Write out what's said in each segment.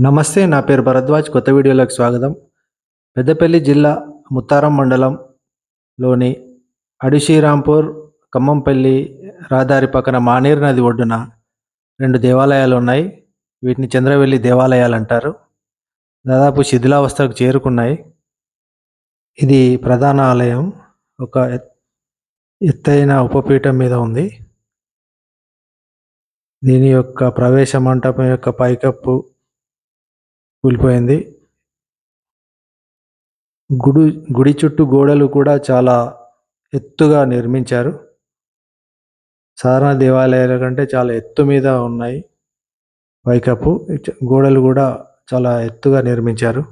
నమస్తే నా పేరు భరద్వాజ్. కొత్త వీడియోలోకి స్వాగతం. పెద్దపల్లి జిల్లా ముత్తారం మండలంలోని అడిశ్రీరాంపూర్ ఖమ్మంపల్లి రహదారి పక్కన మానేరు నది ఒడ్డున రెండు దేవాలయాలు ఉన్నాయి. వీటిని చంద్రవెల్లి దేవాలయాలు అంటారు. దాదాపు శిథిలావస్థకు చేరుకున్నాయి. ఇది ప్రధాన ఆలయం. ఒక ఎత్తైన ఉపపీఠం మీద ఉంది. దీని యొక్క ప్రవేశ మంటపం యొక్క పైకప్పు కూలిపోయింది. గుడి గుడి చుట్టూ గోడలు కూడా చాలా ఎత్తుగా నిర్మించారు. సాధారణ దేవాలయాల కంటే చాలా ఎత్తు మీద ఉన్నాయి. వైకప్పు గోడలు కూడా చాలా ఎత్తుగా నిర్మించారు.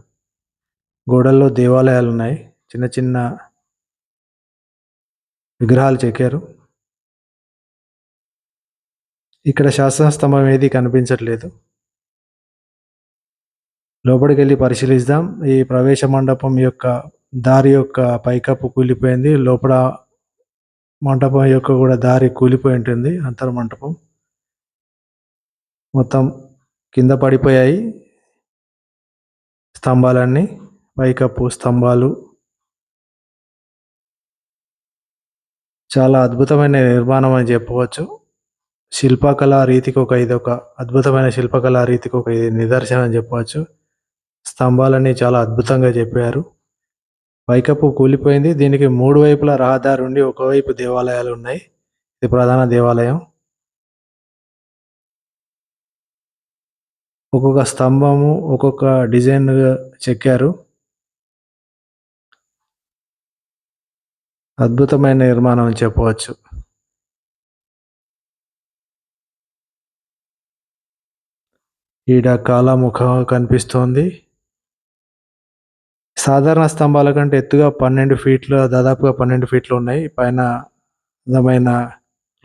గోడల్లో దేవాలయాలు ఉన్నాయి. చిన్న చిన్న విగ్రహాలు చెక్కారు. ఇక్కడ శాసనస్తంభం ఏది కనిపించట్లేదు. లోపలికి వెళ్ళి పరిశీలిద్దాం ఈ ప్రవేశ మండపం యొక్క దారి యొక్క పైకప్పు కూలిపోయింది. లోపల మంటపం యొక్క కూడా దారి కూలిపోయి ఉంటుంది. అంతర్ మంటపం మొత్తం కింద పడిపోయాయి. స్తంభాలన్నీ పైకప్పు స్తంభాలు. చాలా అద్భుతమైన నిర్మాణం అని చెప్పవచ్చు. శిల్పకళా రీతికి ఒక ఇది ఒక అద్భుతమైన శిల్పకళా రీతికి ఒక ఇది నిదర్శనం అని చెప్పవచ్చు. స్తంభాలన్నీ చాలా అద్భుతంగా చెప్పారు. పైకప్పు కూలిపోయింది. దీనికి మూడు వైపులా రహదారి ఉండి ఒకవైపు దేవాలయాలు ఉన్నాయి. ఇది ప్రధాన దేవాలయం. ఒక్కొక్క స్తంభము ఒక్కొక్క డిజైన్ చెక్కారు. అద్భుతమైన నిర్మాణం అని చెప్పవచ్చు. ఈడ కాలాముఖం కనిపిస్తోంది. సాధారణ స్తంభాల కంటే ఎత్తుగా పన్నెండు ఫీట్లు దాదాపుగా పన్నెండు ఫీట్లు ఉన్నాయి. పైన అందమైన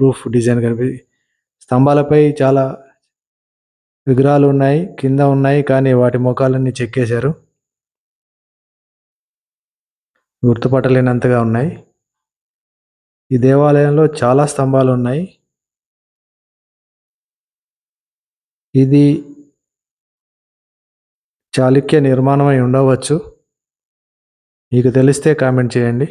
రూఫ్ డిజైన్ కనిపి స్తంభాలపై చాలా విగ్రహాలు ఉన్నాయి కింద ఉన్నాయి కానీ వాటి ముఖాలన్నీ చెక్కేశారు గుర్తుపట్టలేనంతగా ఉన్నాయి. ఈ దేవాలయంలో చాలా స్తంభాలు ఉన్నాయి. ఇది చాళుక్య నిర్మాణం అయి ఉండవచ్చు. మీకు తెలిస్తే కామెంట్ చేయండి.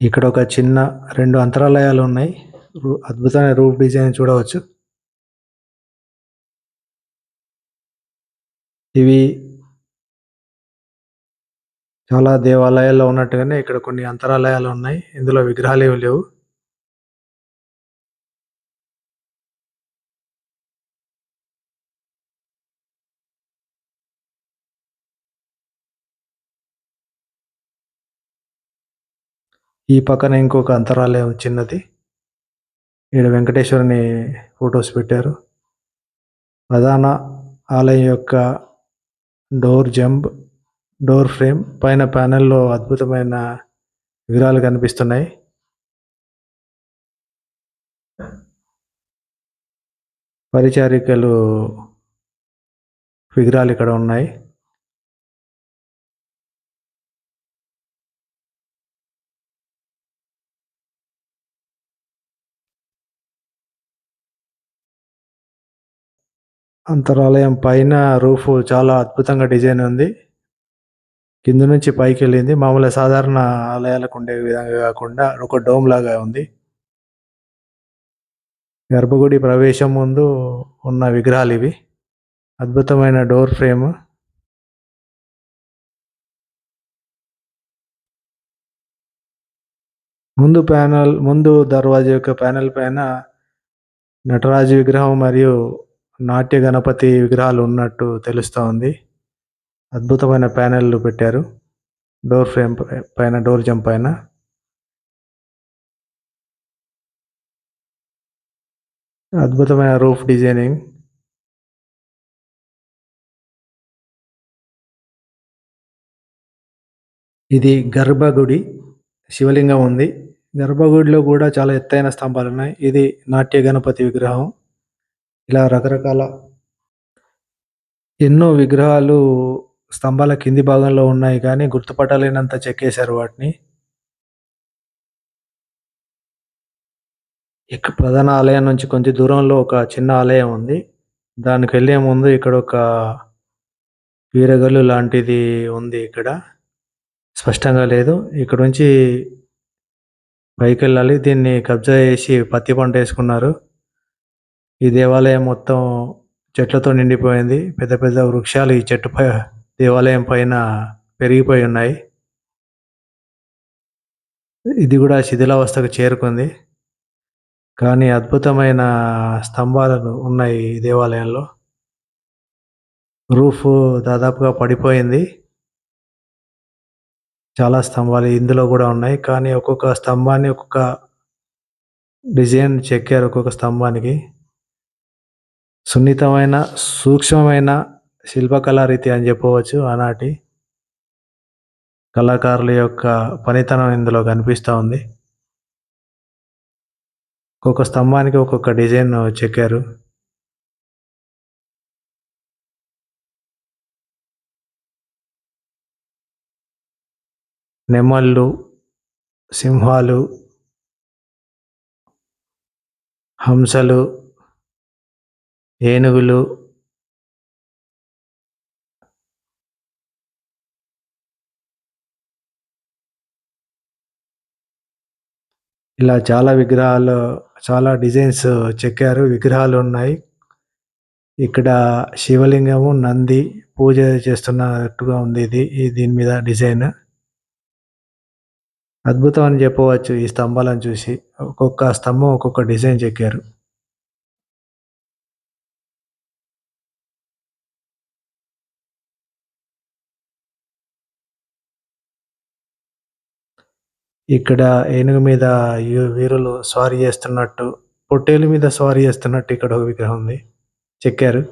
ఇక్కడ ఒక చిన్న రెండు అంతరాలయాలు ఉన్నాయి. అద్భుతమైన రూప్ డిజైన్ చూడవచ్చు. ఇవి చాలా దేవాలయాల్లో ఉన్నట్టుగానే ఇక్కడ కొన్ని అంతరాలయాలు ఉన్నాయి. ఇందులో విగ్రహాలు ఏమి లేవు. ఈ పక్కన ఇంకొక అంతరాలయం చిన్నది. ఈడ వెంకటేశ్వరుని ఫొటోస్ పెట్టారు. ప్రధాన ఆలయం యొక్క డోర్ జంప్ డోర్ ఫ్రేమ్ పైన ప్యానెల్లో అద్భుతమైన విగ్రహాలు కనిపిస్తున్నాయి. పరిచారికలు విగ్రహాలు ఇక్కడ ఉన్నాయి. అంతరాలయం పైన రూఫ్ చాలా అద్భుతంగా డిజైన్ ఉంది. కింద నుంచి పైకి వెళ్ళింది. మామూలుగా సాధారణ ఆలయాలకు ఉండే విధంగా కాకుండా ఒక డోమ్ లాగా ఉంది. గర్భగుడి ప్రవేశం ముందు ఉన్న విగ్రహాలు ఇవి. అద్భుతమైన డోర్ ఫ్రేమ్. ముందు ప్యానల్ ముందు దర్వాజా యొక్క ప్యానెల్ పైన నటరాజు విగ్రహం మరియు నాట్య గణపతి విగ్రహాలు ఉన్నట్టు తెలుస్తూ ఉంది. అద్భుతమైన ప్యానెల్లు పెట్టారు. డోర్ ఫ్రేమ్ పై- పైన డోర్ జంప్ పైన. అద్భుతమైన రూఫ్ డిజైనింగ్. ఇది గర్భగుడి శివలింగం ఉంది. గర్భగుడిలో కూడా చాలా ఎత్తైన స్తంభాలు ఉన్నాయి. ఇది నాట్య గణపతి విగ్రహం. ఇలా రకరకాల ఎన్నో విగ్రహాలు స్తంభాల కింది భాగంలో ఉన్నాయి కానీ గుర్తుపట్టలేనంత చెక్కేశారు వాటిని ఇక్కడ ప్రధాన ఆలయం నుంచి కొంచెం దూరంలో ఒక చిన్న ఆలయం ఉంది. దానికి వెళ్ళే ముందు ఇక్కడ ఒక వీరగల్లు లాంటిది ఉంది ఇక్కడ. స్పష్టంగా లేదు. ఇక్కడ నుంచి పైకి వెళ్ళాలి దీన్ని కబ్జా చేసి పత్తి పంట వేసుకున్నారు. ఈ దేవాలయం మొత్తం చెట్లతో నిండిపోయింది. పెద్ద పెద్ద వృక్షాలు ఈ చెట్టు పై దేవాలయం పైన పెరిగిపోయి ఉన్నాయి. ఇది కూడా శిథిలావస్థకు చేరుకుంది. కానీ అద్భుతమైన స్తంభాలు ఉన్నాయి ఈ దేవాలయంలో. రూఫ్ దాదాపుగా పడిపోయింది. చాలా స్తంభాలు ఇందులో కూడా ఉన్నాయి. కానీ ఒక్కొక్క స్తంభాన్ని ఒక్కొక్క డిజైన్ చెక్కారు ఒక్కొక్క స్తంభానికి. సున్నితమైన సూక్ష్మమైన శిల్పకళా రీతి అని చెప్పవచ్చు ఆనాటి కళాకారుల యొక్క పనితనం ఇందులో కనిపిస్తూ ఉంది. ఒక్కొక్క స్తంభానికి ఒక్కొక్క డిజైన్ చెక్కారు. నెమళ్ళు, సింహాలు, హంసలు, ఏనుగులు ఇలా చాలా విగ్రహాలు చాలా డిజైన్స్ చెక్కారు. విగ్రహాలు ఉన్నాయి. ఇక్కడ శివలింగము, నంది పూజ చేస్తున్నట్టుగా ఉంది ఇది. ఈ దీని మీద డిజైన్. అద్భుతం అని చెప్పవచ్చు ఈ స్తంభాలను చూసి. ఒక్కొక్క స్తంభం ఒక్కొక్క డిజైన్ చెక్కారు. ఇక్కడ ఏనుగు మీద వీరులు స్వారీ చేస్తున్నట్టు, పొట్టేలు మీద స్వారీ చేస్తున్నట్టు ఇక్కడ ఒక విగ్రహం ఉంది. చెక్కారు.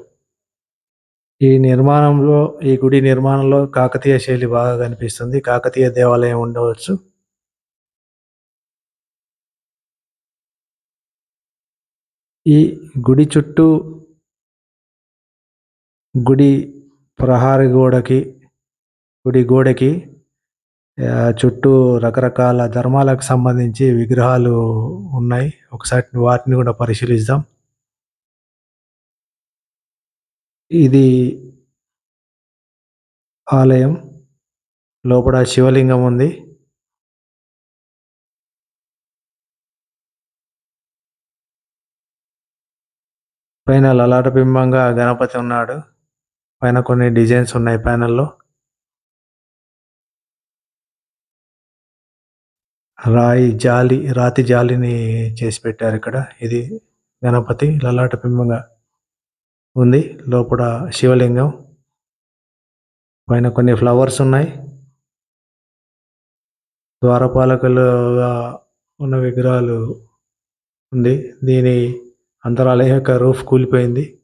ఈ నిర్మాణంలో ఈ గుడి నిర్మాణంలో కాకతీయ శైలి బాగా కనిపిస్తుంది. కాకతీయ దేవాలయం ఉండవచ్చు. ఈ గుడి చుట్టూ గుడి ప్రహార గోడకి గుడి గోడకి చుట్టూ రకరకాల ధర్మాలకు సంబంధించి విగ్రహాలు ఉన్నాయి. ఒకసారి వాటిని కూడా పరిశీలిద్దాం. ఇది ఆలయం. లోపల శివలింగం ఉంది. పైన లలాట బింబంగా గణపతి ఉన్నాడు. పైన కొన్ని డిజైన్స్ ఉన్నాయి ప్యానెల్‌లో. రాయి జాలి, రాతి జాలిని చేసి పెట్టారు ఇక్కడ. ఇది గణపతి లలాట బింబంగా ఉంది. లోపల శివలింగం. పైన కొన్ని ఫ్లవర్స్ ఉన్నాయి. ద్వారపాలకులుగా ఉన్న విగ్రహాలు ఉంది. దీని అంతరాలయం యొక్క రూఫ్ కూలిపోయింది.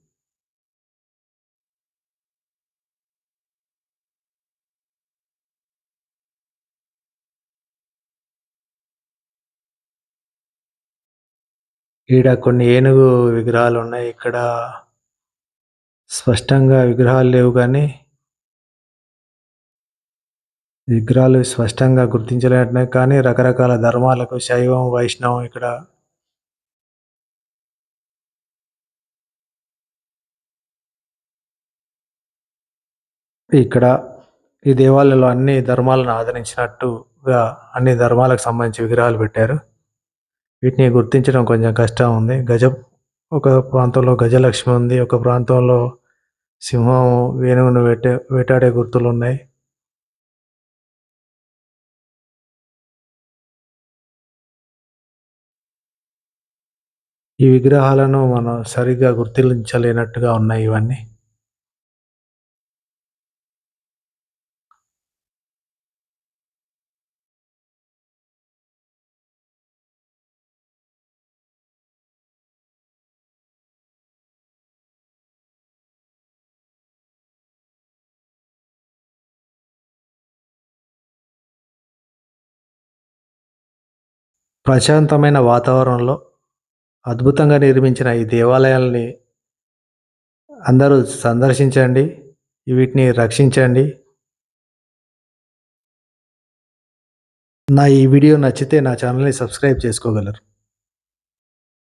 ఈడ కొన్ని ఏనుగు విగ్రహాలు ఉన్నాయి. ఇక్కడ స్పష్టంగా విగ్రహాలు లేవు కానీ విగ్రహాలు స్పష్టంగా గుర్తించలేనట్టున్నాయి. కానీ రకరకాల ధర్మాలకు శైవం, వైష్ణవం ఇక్కడ ఇక్కడ ఈ దేవాలయంలో అన్ని ధర్మాలను ఆదరించినట్టుగా అన్ని ధర్మాలకు సంబంధించి విగ్రహాలు పెట్టారు. వీటిని గుర్తించడం కొంచెం కష్టం ఉంది. గజం ఒక ప్రాంతంలో గజలక్ష్మి ఉంది. ఒక ప్రాంతంలో సింహం వేణువును వేటే వేటాడే గుర్తులు ఉన్నాయి ఈ విగ్రహాలను మనం సరిగ్గా గుర్తించలేనట్టుగా ఉన్నాయి ఇవన్నీ. ప్రశాంతమైన వాతావరణంలో అద్భుతంగా నిర్మించిన ఈ దేవాలయాల్ని అందరూ సందర్శించండి. వీటిని రక్షించండి. నా ఈ వీడియో నచ్చితే నా ఛానల్‌ని సబ్స్క్రైబ్ చేసుకోగలరు.